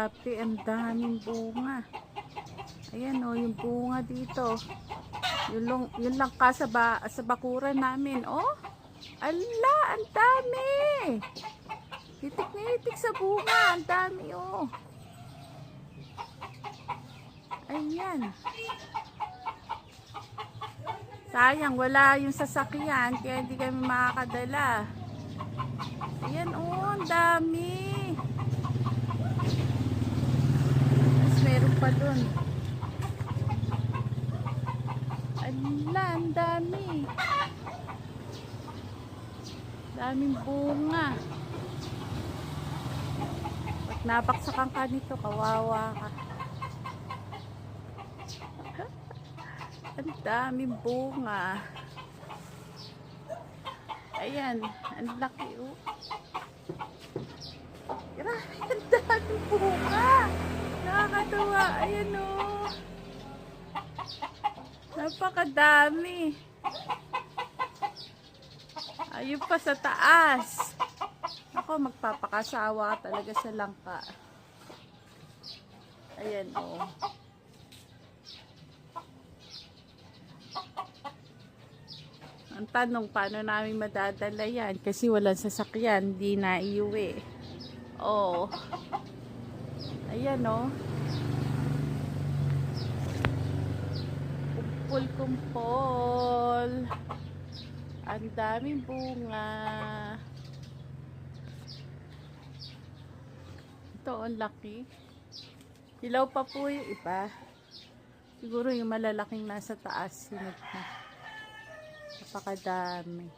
Grabe, ang daming bunga. Ayan oh, yung bunga dito. Yun lang, yun lang ka sa, ba, sa bakuran namin. Oh, ala, ang dami. Hitik na hitik sa bunga. Ang dami oh. Ayan. Sayang, wala yung sasakyan, kaya hindi kami makakadala. Ayan, oh, ang dami. Pa dun. Ala, ang dami. Daming bunga. Pag napaksakan ka nito, kawawa ka. Ang daming bunga. Ayan, ang laki oh. Grabe, ang daming bunga. Nakakatawa. Ayan oh. Napakadami. Ayun pa sa taas. Ako, magpapakasawa ka talaga sa langka. Ayan oh. Ang tanong, paano namin madadala yan? Kasi walang sasakyan, di na iuwi. Oh. Ayan, oh. Kumpol-kumpol. Ang daming bunga. Ito, ang laki. Hilaw pa po yung iba. Siguro yung malalaking nasa taas. Sunod na. Napakadami.